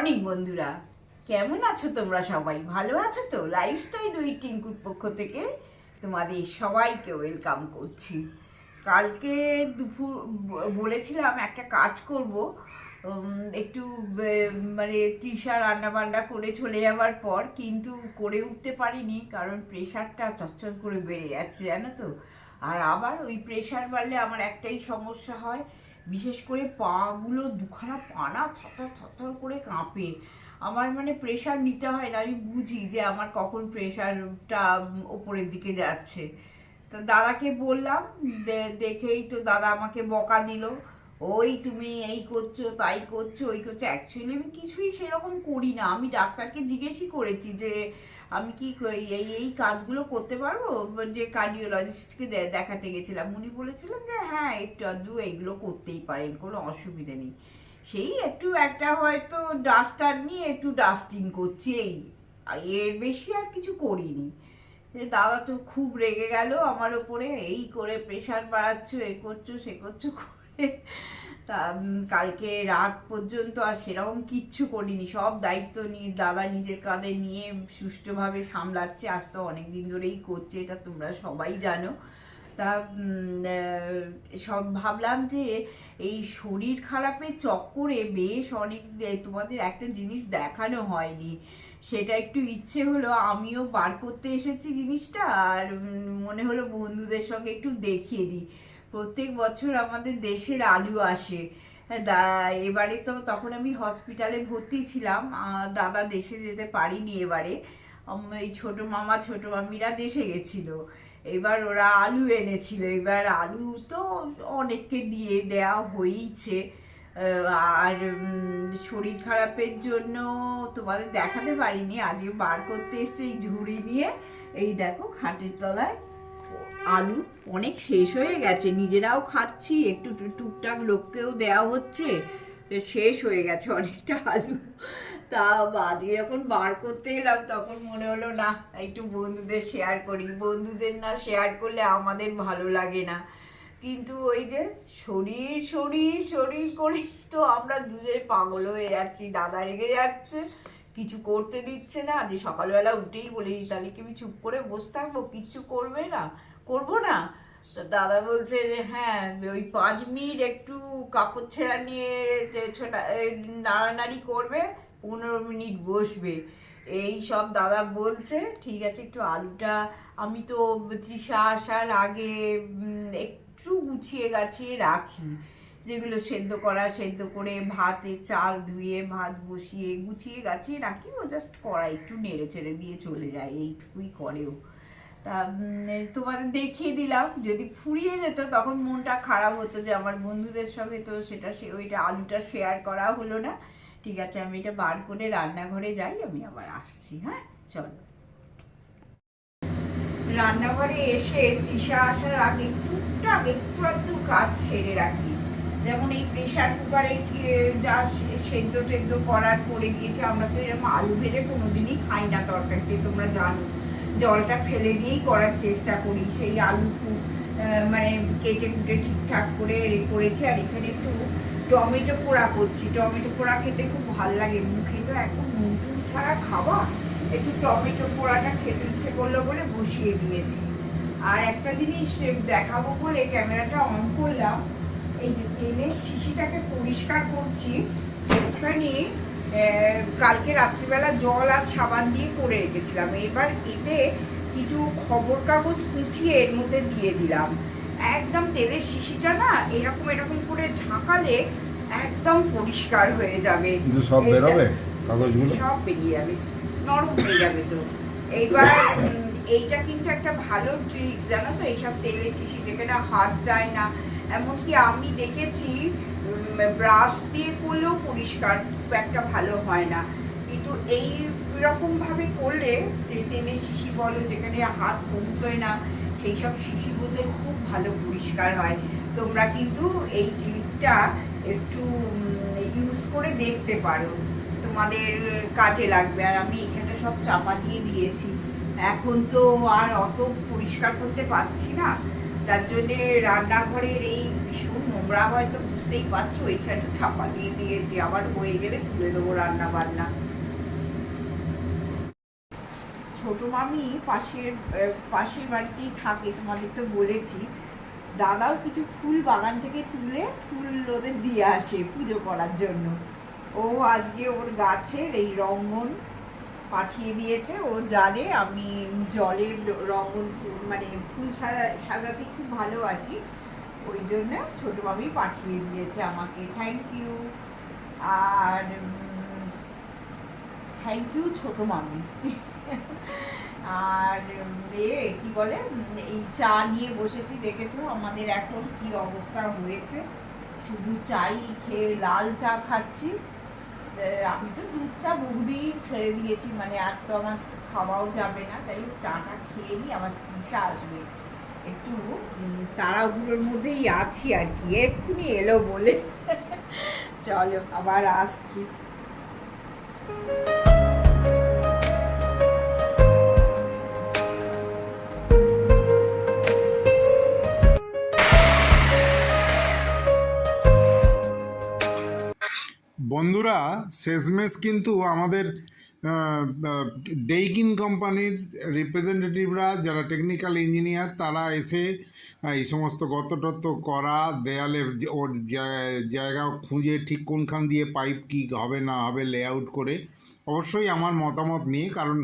Morning বন্ধুরা। কেমন আছো তোমরা সবাই? ভালো আছো তো? লাইফস্টাইল উইথ টিঙ্কুর পক্ষ থেকে তোমাদের সবাইকে ওয়েলকাম করছি। কালকে দুপুর বলেছিলাম একটা কাজ করব। একটু মানে তৃষা রান্না বান্না করে চলে যাওয়ার পর, কিন্তু করে উঠতে পারিনি কারণ প্রেশারটা চচ্চর করে বেড়ে যাচ্ছে, জানো তো? আর আবার ওই প্রেশার বাড়লে আমার একটাই সমস্যা হয় বিশেষ করে পাগুলো দুখানা পানা থতর থরথর করে কাঁপে। আমার মানে প্রেশার নিতে হয় না, আমি বুঝি যে আমার কখন প্রেশারটা ওপরের দিকে যাচ্ছে। তো দাদাকে বললাম দেখেই তো দাদা আমাকে বকা দিল। ওই তুমি এই করছ, তাই করছ, ওই করছ। অ্যাকচুয়ালি আমি কিছুই সেরকম করি না। আমি ডাক্তারকে জিজ্ঞেসই করেছি যে, আমি কি এই এই কাজগুলো করতে পারব? যে কার্ডিওলজিস্টকে দেখাতে গেছিলাম। উনি বলেছিলেন যে হ্যাঁ একটু আধটু এইগুলো করতেই পারেন, কোনো অসুবিধা নেই। সেই একটু একটা হয়তো ডাস্টার নিয়ে একটু ডাস্টিং করছি এই। এর বেশি আর কিছু করিনি। দাদা তো খুব রেগে গেল আমার ওপরে এই করে প্রেশার বাড়াচ্ছ, এ করছ, সে করছ করে তা কালকে রাত পর্যন্ত আর সেরকম কিচ্ছু করিনি। সব দায়িত্ব নিয়ে, দাদা নিজের কাঁধে নিয়ে সুষ্ঠুভাবে সামলাচ্ছে। আজ তো অনেক দিন ধরেই করছে, এটা তোমরা সবাই জানো। তা সব ভাবলাম যে এই শরীর খারাপের চক্করে বেশ অনেক তোমাদের একটা জিনিস দেখানো হয়নি। সেটা একটু ইচ্ছে হলো, আমিও বার করতে এসেছি জিনিসটা। আর মনে হলো বন্ধুদের সঙ্গে একটু দেখিয়ে দিই। প্রত্যেক বছর আমাদের দেশের আলু আসে। দা, এবারে তো তখন আমি হসপিটালে ভর্তি ছিলাম। দাদা দেশে যেতে পারিনি এবারে। এই ছোট মামা, ছোট মামিরা দেশে গেছিল। এবার ওরা আলু এনেছিল। এবার আলু তো অনেককে দিয়ে দেওয়া হয়েইছে। আর শরীর খারাপের জন্য তোমাদের দেখাতে পারিনি। আজকে বার করতে এসছে এই ঝুড়ি নিয়ে। এই দেখো খাটের তলায় আলু অনেক শেষ হয়ে গেছে। নিজেরাও খাচ্ছি, একটু টুকটাক লোককেও দেওয়া হচ্ছে শেষ হয়ে গেছে অনেকটা আলু। তা আজকে যখন বার করতে এলাম, তখন মনে হলো, না, একটু বন্ধুদের শেয়ার করি। বন্ধুদের না শেয়ার করলে আমাদের ভালো লাগে না। কিন্তু ওই যে শরীর শরীর শরীর করেই তো আমরা দুজনে পাগল হয়ে যাচ্ছি, দাদা রেগে যাচ্ছে, কিছু করতে দিচ্ছে না। যে সকালবেলা উঠেই বলেছি তাহলে কি আমি চুপ করে বসে থাকব? কিচ্ছু করবে না। করব না? তো দাদা বলছে যে হ্যাঁ ওই পাঁচ মিনিট একটু কাপড় ছেঁড়া নিয়ে যে ছোটা নাড়ানাড়ি করবে, পনেরো মিনিট বসবে। এই সব দাদা বলছে, ঠিক আছে, একটু আলুটা, আমি তো তৃষা আসার আগে একটু গুছিয়ে গাছিয়ে রাখি। যেগুলো সেদ্ধ করা, সেদ্ধ করে ভাতে চাল ধুয়ে, ভাত বসিয়ে, গুছিয়ে গাছিয়ে রাখি। ও জাস্ট কড়াই একটু নেড়ে চেড়ে দিয়ে চলে যায়, এইটুকুই করেও তা তোমাদের দেখিয়ে দিলাম। যদি ফুরিয়ে যেত, তখন মনটা খারাপ হতো যে আমার বন্ধুদের সঙ্গে তো সেটা সে, ওইটা আলুটা শেয়ার করা হলো না। ঠিক আছে, আমি এটা বার করে রান্নাঘরে যাই, আমি আবার আসছি হ্যাঁ? চলো। রান্নাঘরে এসে তৃষা আসার আগে টুকটাক একটু একটু কাজ সেরে রাখি। যেমন এই প্রেশার কুকারে যা সেদ্ধ টেদ্ধ করার করে দিয়েছে, আমরা তো এরকম আলু ভেজে কোনোদিনই খাই না তরকারিতে, তোমরা জানো। জলটা ফেলে দিয়েই করার চেষ্টা করি। সেই আলু মানে কেটে কুটে ঠিকঠাক করে করেছি। আর এখানে একটু টমেটো পোড়া করছি। টমেটো পোড়া খেতে খুব ভালো লাগে। মুখে তো এখন নুন ছাড়া খাওয়া। একটু টমেটো পোড়াটা খেতে ইচ্ছে করল বলে বসিয়ে দিয়েছি। আর একটা জিনিস দেখাবো বলে ক্যামেরাটা অন করলাম। এই যে তেলের শিশিটাকে পরিষ্কার করছি। আহ, কালকে রাত্রিবেলা জল আর সাবান দিয়ে করে রেখেছিলাম। এবার এতে কিছু খবর কাগজ কুচিয়ে এর মধ্যে দিয়ে দিলাম। একদম তেলের শিশিটা না এরকম এরকম করে ঝাঁকালে একদম পরিষ্কার হয়ে যাবে। সব বেরোবে কাগজগুলো? সব বেরিয়ে যাবে নরম হয়ে যাবে তো। এইবার এইটা কিন্তু একটা ভালো ট্রিক্স জানো তো? এইসব তেলের শিশি যেখানে হাত যায় না। এমনকি আমি দেখেছি ব্রাশ দিয়ে করলেও পরিষ্কার, খুব একটা ভালো হয় না। কিন্তু এই রকম ভাবে করলে যে তেলের শিশি বলো, যেখানে হাত পৌঁছয় না, সেই সব শিশিগুলোতে খুব ভালো পরিষ্কার হয়। তোমরা কিন্তু এই ট্রিকটা একটু ইউজ করে দেখতে পারো। তোমাদের কাজে লাগবে। আর আমি এখানে সব চাপা দিয়ে দিয়েছি। এখন তো আর অত পরিষ্কার করতে পারছি না। তার জন্যে রান্নাঘরের এই ভীষণ নোংরা হয়তো বুঝতেই পারছ এখানে ছাপা দিয়ে দিয়েছি, আবার হয়ে গেলে তুলে দেবো রান্না বান্না ছোট মামি পাশের পাশের বাড়িতেই থাকে, তোমাদের তো বলেছি। দাদাও কিছু ফুল বাগান থেকে তুলে ফুল ওদের দিয়ে আসে পুজো করার জন্য। ও আজকে ওর গাছের এই রঙ্গন পাঠিয়ে দিয়েছে, ও জানে আমি জলের রঙ্গন ফুল মানে ফুল সাজা, সাজাতে খুব ভালোবাসি। ওই জন্য ছোট মামি পাঠিয়ে দিয়েছে আমাকে। থ্যাংক ইউ আর থ্যাংক ইউ ছোট মামি। আর এ, কি বলে এই চা নিয়ে বসেছি, দেখেছ? আমাদের এখন কি অবস্থা হয়েছে? শুধু চাই খেয়ে লাল চা খাচ্ছি। আমি তো দুধ চা বহুদিন ছেড়ে দিয়েছি মানে আর তো আমার খাওয়াও যাবে না। তাই চাটা খেয়ে নিই আমার তৃষা আসবে। একটু তাড়াহুড়োর মধ্যেই আছি আর কি। এক্ষুনি এলো বলে। চলো, আবার আসছি। বন্ধুরা, শেষমেশ কিন্তু আমাদের ডেইকিন কোম্পানির রিপ্রেজেন্টেটিভরা যারা টেকনিক্যাল ইঞ্জিনিয়ার তারা এসে এই সমস্ত গত টত্ত করা, দেয়ালে ওর জায়গা খুঁজে ঠিক কোনখান দিয়ে পাইপ কি হবে না হবে লেআউট করে, অবশ্যই আমার মতামত নিয়ে, কারণ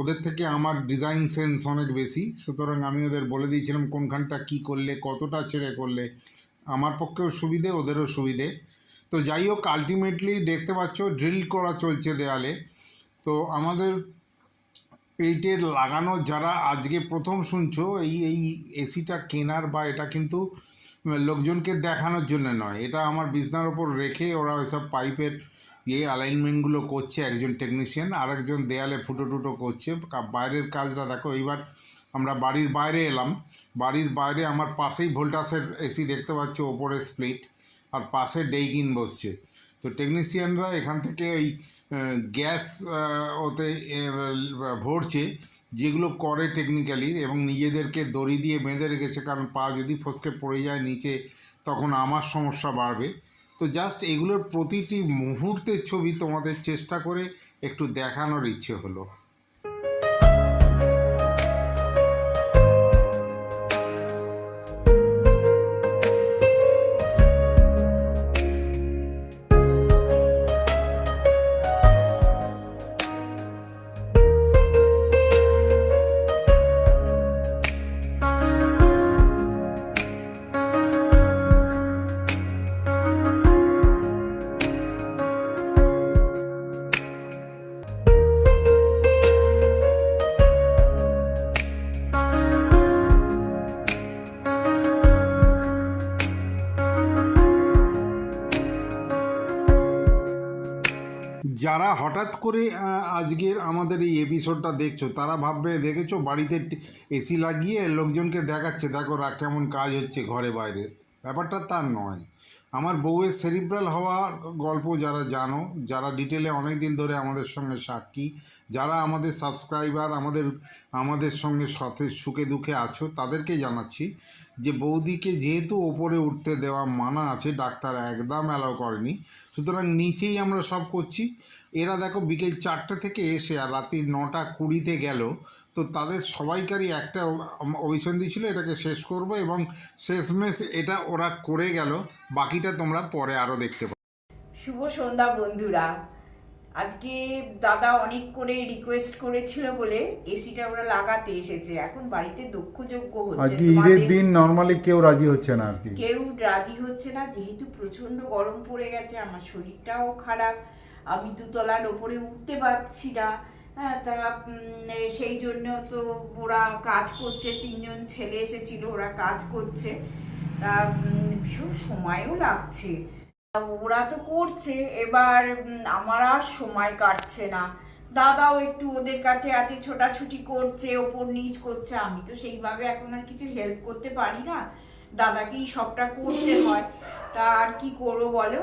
ওদের থেকে আমার ডিজাইন সেন্স অনেক বেশি। সুতরাং আমি ওদের বলে দিয়েছিলাম কোনখানটা কি করলে, কতটা ছেড়ে করলে, আমার পক্ষেও সুবিধে, ওদেরও সুবিধে। তো যাই হোক আলটিমেটলি দেখতে পাচ্ছ ড্রিল করা চলছে দেয়ালে। তো আমাদের এইটের লাগানো যারা আজকে প্রথম শুনছো, এই এই এসিটা কেনার বা এটা কিন্তু লোকজনকে দেখানোর জন্য নয়। এটা আমার বিছনার ওপর রেখে ওরা ওইসব পাইপের ইয়ে অ্যালাইনমেন্টগুলো করছে, একজন টেকনিশিয়ান আর একজন দেয়ালে ফুটো টুটো করছে। বাইরের কাজটা দেখো, এইবার আমরা বাড়ির বাইরে এলাম। বাড়ির বাইরে আমার পাশেই ভোল্টাসের এসি দেখতে পাচ্ছ ওপরে স্প্লিট আর পাশে ডেইকিন বসছে। তো টেকনিশিয়ানরা এখান থেকে ওই গ্যাস ওতে ভরছে, যেগুলো করে টেকনিক্যালি এবং নিজেদেরকে দড়ি দিয়ে বেঁধে রেখেছে, কারণ পা যদি ফসকে পড়ে যায় নিচে, তখন আমার সমস্যা বাড়বে। তো জাস্ট এগুলোর প্রতিটি মুহূর্তের ছবি তোমাদের চেষ্টা করে একটু দেখানোর ইচ্ছে হলো। যারা হঠাৎ করে আজকের আমাদের এই এপিসোডটা দেখছ, তারা ভাববে, দেখেছ, বাড়িতে এসি লাগিয়ে লোকজনকে দেখাচ্ছে, দেখো কেমন কাজ হচ্ছে ঘরে বাইরে। ব্যাপারটা তার নয়। আমার বউয়ের সেরিব্রাল হওয়া গল্প যারা জানো, যারা ডিটেলে অনেক দিন ধরে আমাদের সঙ্গে সাক্ষী, যারা আমাদের সাবস্ক্রাইবার আমাদের আমাদের সঙ্গে সাথে, সুখে দুঃখে আছো, তাদেরকে জানাচ্ছি যে বৌদিকে যেহেতু ওপরে উঠতে দেওয়া মানা আছে, ডাক্তার একদম অ্যালাউ করেনি। সুতরাং নিচেই আমরা সব করছি। এরা দেখো বিকেল চারটে থেকে এসে আর রাত্রি নটা কুড়িতে গেল তো তাদের সবাইকারই একটা অভিসন্ধি ছিল এটাকে শেষ করব এবং শেষমেশ এটা ওরা করে গেল বাকিটা তোমরা পরে আরও দেখতে পাবে শুভ সন্ধ্যা বন্ধুরা। আজকে দাদা অনেক করে রিকোয়েস্ট করেছিল বলে এসিটা ওরা লাগাতে এসেছে। এখন বাড়িতে দক্ষযোগ্য হচ্ছে। আজকে ঈদের দিন? নর্মালি কেউ রাজি হচ্ছে না আর কি। কেউ রাজি হচ্ছে না যেহেতু প্রচণ্ড গরম পড়ে গেছে আমার শরীরটাও খারাপ। আমি দুতলার ওপরে উঠতে পারছি না। তা সেই জন্য তো ওরা কাজ করছে, তিনজন ছেলে এসেছিল, ওরা কাজ করছে। তা ভীষণ সময়ও লাগছে। ওরা তো করছে, এবার আমার আর সময় কাটছে না। দাদাও একটু ওদের কাছে আছে, ছোটাছুটি করছে, ওপর নিচ করছে, আমি তো সেইভাবে এখন আর কিছু হেল্প করতে পারি না। দাদাকেই সবটা করতে হয়। তা, আর কি করব বলো?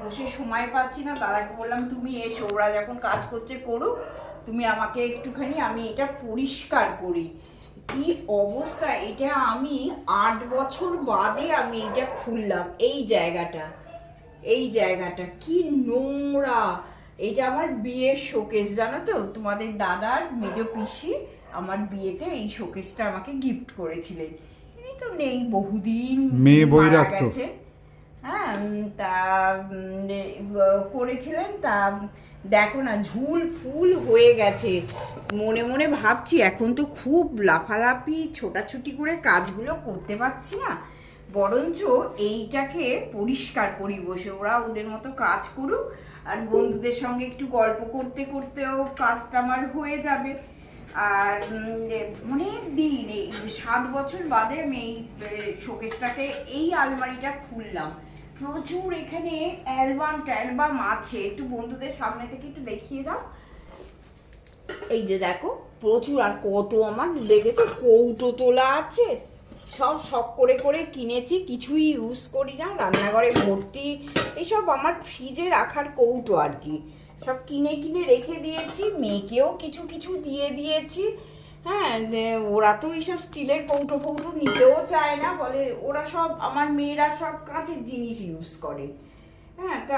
বসে সময় পাচ্ছি না, দাদাকে বললাম, তুমি এসো, ওরা যখন কাজ করছে করুক তুমি আমাকে একটুখানি আমি এটা পরিষ্কার করি। কি অবস্থা? এটা আমি আট বছর বাদে আমি এটা খুললাম। এই জায়গাটা এই জায়গাটা কি নোংরা। এটা আমার বিয়ের শোকেস জানো তো? তোমাদের দাদার মেজ পিসি আমার বিয়েতে এই শোকেসটা আমাকে গিফট করেছিলেন। এই তো নেই বহুদিন মেয়ে বই রাখতো? হ্যাঁ তা করেছিলেন, তা, দেখো না, ঝুল ফুল হয়ে গেছে। মনে মনে ভাবছি, এখন তো খুব লাফালাফি, ছোটাছুটি করে কাজগুলো করতে পারছি না। বরঞ্চ এইটাকে পরিষ্কার করি বসে, ওরা ওদের মতো কাজ করুক, আর বন্ধুদের সঙ্গে একটু গল্প করতে করতেও কাজটা আমার হয়ে যাবে। আর অনেক দিন, এই সাত বছর বাদে আমি এই শোকেসটাকে, এই আলমারিটা খুললাম। প্রচুর এখানে অ্যালবাম ট্যালবাম আছে। একটু বন্ধুদের সামনে থেকে একটু দেখিয়ে দাও। এই যে দেখো, প্রচুর আর কত আমার লেগেছে কৌটো তোলা আছে। সব শখ করে করে কিনেছি, কিছুই ইউজ করি না। রান্নাঘরে ভর্তি। এইসব আমার ফ্রিজে রাখার কৌটো আর কি। সব কিনে কিনে রেখে দিয়েছি, মেয়েকেও কিছু কিছু দিয়ে দিয়েছি। হ্যাঁ ওরা তো এইসব স্টিলের কৌটো ফৌটো নিতেও চায় না, বলে ওরা সব, আমার মেয়েরা সব কাঁচের জিনিস ইউজ করে। হ্যাঁ তা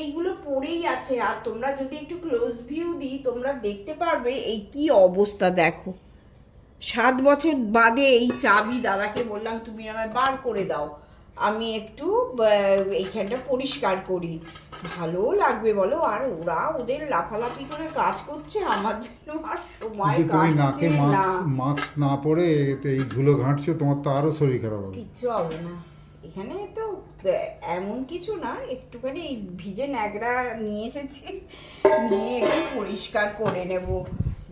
এইগুলো পড়েই আছে। আর তোমরা যদি একটু ক্লোজ ভিউ দিই, তোমরা দেখতে পারবে এই কি অবস্থা, দেখো। সাত বছর বাদে এই চাবি দাদাকে বললাম, তুমি আমায় বার করে দাও। আমি একটু এইখানটা পরিষ্কার করি। ভালো লাগবে বলো আর ওরা ওদের লাফালাফি করে কাজ করছে আমার জন্য আর সময় নাকে না। মাস্ক মাস্ক না পরে এই ধুলো ঘাঁটছো তোমার তো আরও শরীর খারাপ হবে। কিচ্ছু হবে না। এখানে তো এমন কিছু না একটুখানি ভিজে ন্যাকড়া নিয়ে এসেছি নিয়ে একটু পরিষ্কার করে নেব।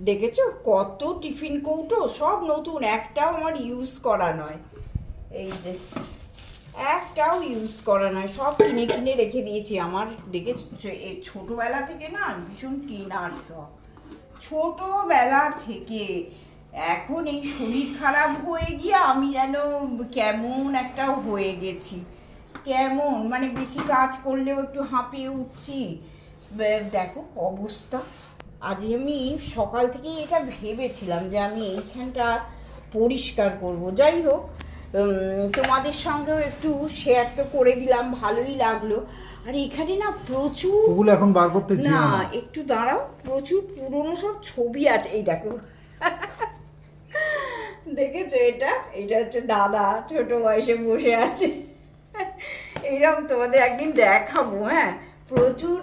দেখেছ? কত টিফিন কৌটো সব নতুন একটাও আমার ইউজ করা নয়। এই যে একটাও ইউজ করা নয় সব কিনে কিনে রেখে দিয়েছি। আমার দেখে ছোটবেলা থেকে না ভীষণ কেনার শখ। ছোটবেলা থেকে এখন এই শরীর খারাপ হয়ে গিয়ে আমি যেন কেমন একটা হয়ে গেছি। কেমন? মানে বেশি কাজ করলেও একটু হাঁপিয়ে উঠছি। দেখো অবস্থা। আজ আমি সকাল থেকে এটা ভেবেছিলাম যে আমি এইখানটা পরিষ্কার করব। যাই হোক তোমাদের সঙ্গেও একটু শেয়ার তো করে দিলাম ভালোই লাগল। আর এখানে না প্রচুর ওগুলো এখন বার করতে না একটু দাঁড়াও প্রচুর পুরনো সব ছবি আছে এই দেখো। দেখেছ এটা? এটা হচ্ছে দাদা ছোট বয়সে বসে আছে। এইরকম তোমাদের একদিন দেখাবো হ্যাঁ? প্রচুর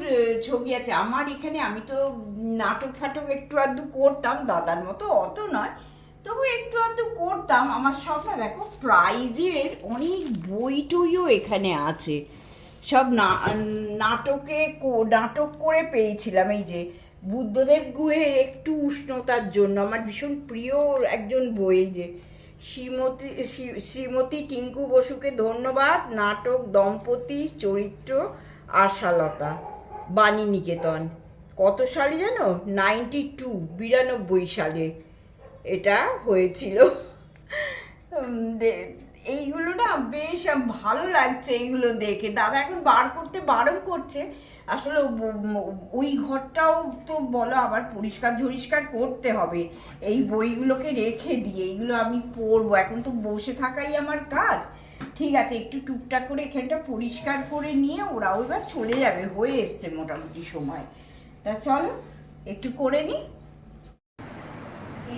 ছবি আছে। আমার এখানে আমি তো নাটক ফাটক একটু আধটু করতাম দাদার মতো অত নয়। তবু একটু আধটু করতাম। আমার সব দেখো, প্রাইজের অনেক বই টইও এখানে আছে। সব নাটকে নাটক করে পেয়েছিলাম এই যে, বুদ্ধদেব গুহের একটু উষ্ণতার জন্য। আমার ভীষণ প্রিয় একজন বই যে। শ্রীমতী, শ্রী- শ্রীমতী টিঙ্কু বসুকে ধন্যবাদ। নাটক, দম্পতি, চরিত্র, আশালতা, বাণী নিকেতন। কত সালে জানো? নাইনটি টু, বিরানব্বই সালে। এটা হয়েছিল। এইগুলো না বেশ ভালো লাগছে এইগুলো দেখে। দাদা এখন বার করতে বারণ করছে। আসলে ওই ঘরটাও তো বলো আবার পরিষ্কার ঝরিষ্কার করতে হবে। এই বইগুলোকে রেখে দিয়ে এইগুলো আমি পড়ব এখন তো বসে থাকাই আমার কাজ। ঠিক আছে, একটু টুকটাক করে এখানটা পরিষ্কার করে নিয়ে ওরাও এবার চলে যাবে। হয়ে এসছে মোটামুটি সময়। তা চলো, একটু করে নিই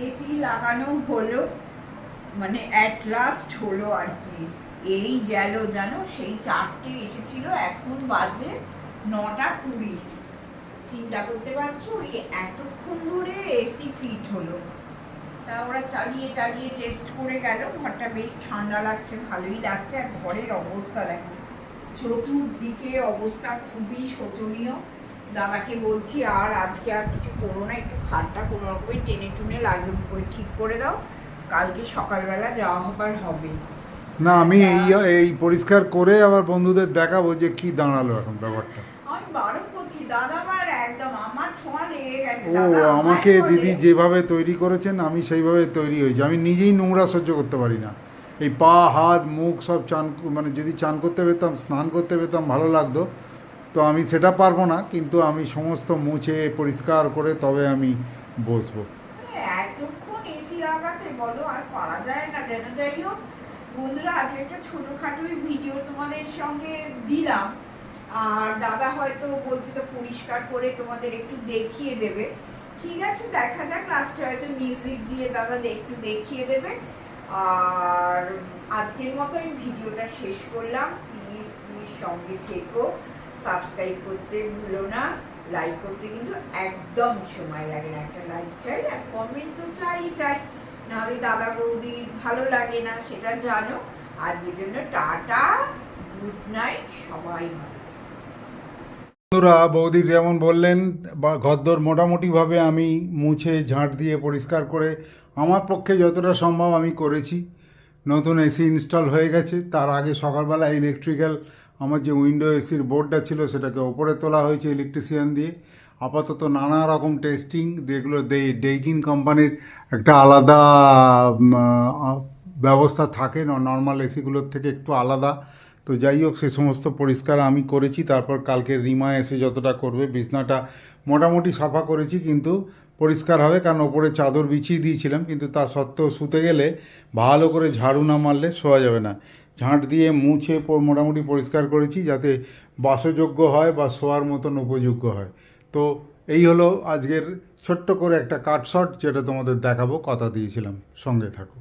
এসি লাগানো হলো মানে অ্যাট লাস্ট হলো আর কি। এই গেল জানো সেই চারটে এসেছিল, এখন বাজে নটা কুড়ি। চিন্তা করতে পারছ? ওই এতক্ষণ ধরে এসি ফিট হলো। তা ওরা চালিয়ে টালিয়ে টেস্ট করে গেল। ঘরটা বেশ ঠান্ডা লাগছে, ভালোই লাগছে। আর ঘরের অবস্থা দেখো, চতুর্দিকে অবস্থা খুবই শোচনীয়। দাদাকে বলছি আর আজকে আর কিছু করো না একটু খাটটা কোনো রকমে টেনে টুনে লাগে ঠিক করে দাও। কালকে সকালবেলা যাওয়া হবার হবে। না আমি এই এই পরিষ্কার করে আবার বন্ধুদের দেখাবো যে কি দাঁড়াল এখন ব্যাপারটা। আমি বারণ করছি দাদা আমার একদম আমার ছোঁয়া লেগে গেছে ও আমাকে দিদি যেভাবে তৈরি করেছেন আমি সেইভাবে তৈরি হয়েছি। আমি নিজেই নোংরা সহ্য করতে পারি না। এই পা হাত মুখ সব চান মানে যদি চান করতে পেতাম স্নান করতে পেতাম ভালো লাগতো। তো আমি সেটা পারব না, কিন্তু আমি সমস্ত মুছে পরিষ্কার করে তবে আমি বসবো। এতক্ষণ এসি লাগাতে বলো, আর পারা যায় না যেন। যাই হোক, বন্ধুরা, আজকে একটা ছোটোখাটো ভিডিও তোমাদের সঙ্গে দিলাম। আর দাদা হয়তো বলছে তো পরিষ্কার করে তোমাদের একটু দেখিয়ে দেবে। ঠিক আছে, দেখা যাক লাস্টে হয়তো মিউজিক দিয়ে দাদা একটু দেখিয়ে দেবে। আর আজকের মতো আমি ভিডিওটা শেষ করলাম। প্লিজ প্লিজ সঙ্গে থেকো। সাবস্ক্রাইব করতে ভুলো না লাইক করতে কিন্তু একদম সময় লাগে না। একটা লাইক চাই আর কমেন্ট তো চাই চাই। নাহলে দাদা বৌদি ভালো লাগে না, সেটা জানো। আজকের জন্য টাটা গুড নাইট সবাই ভালো বন্ধুরা, বৌদি যেমন বললেন, বা ঘরদোর মোটামুটিভাবে আমি মুছে ঝাঁট দিয়ে পরিষ্কার করে আমার পক্ষে যতটা সম্ভব আমি করেছি। নতুন এসি ইনস্টল হয়ে গেছে, তার আগে সকালবেলা ইলেকট্রিক্যাল আমার যে উইন্ডো এসির বোর্ডটা ছিল সেটাকে ওপরে তোলা হয়েছে ইলেকট্রিশিয়ান দিয়ে। আপাতত নানা রকম টেস্টিং যেগুলো ডেইকিন কোম্পানির একটা আলাদা ব্যবস্থা থাকে নর্মাল এসিগুলোর থেকে একটু আলাদা। তো যাই হোক, সে সমস্ত পরিষ্কার আমি করেছি, তারপর কালকে রিমা এসে যতটা করবে, বিছনাটা মোটামুটি সাফা করেছি, কিন্তু পরিষ্কার হবে, কারণ ওপরে চাদর বিছিয়ে দিয়েছিলাম, কিন্তু তা সত্ত্বেও শুতে গেলে ভালো করে ঝাড়ু না মারলে শোয়া যাবে না। ঝাঁট দিয়ে মুছে মোটামুটি পরিষ্কার করেছি যাতে বাসযোগ্য হয় বা শোয়ার মতন উপযোগ্য হয়। তো এই হলো আজকের ছোট্ট করে একটা কাটশট যেটা তোমাদের দেখাবো, কথা দিয়েছিলাম। সঙ্গে থাকো।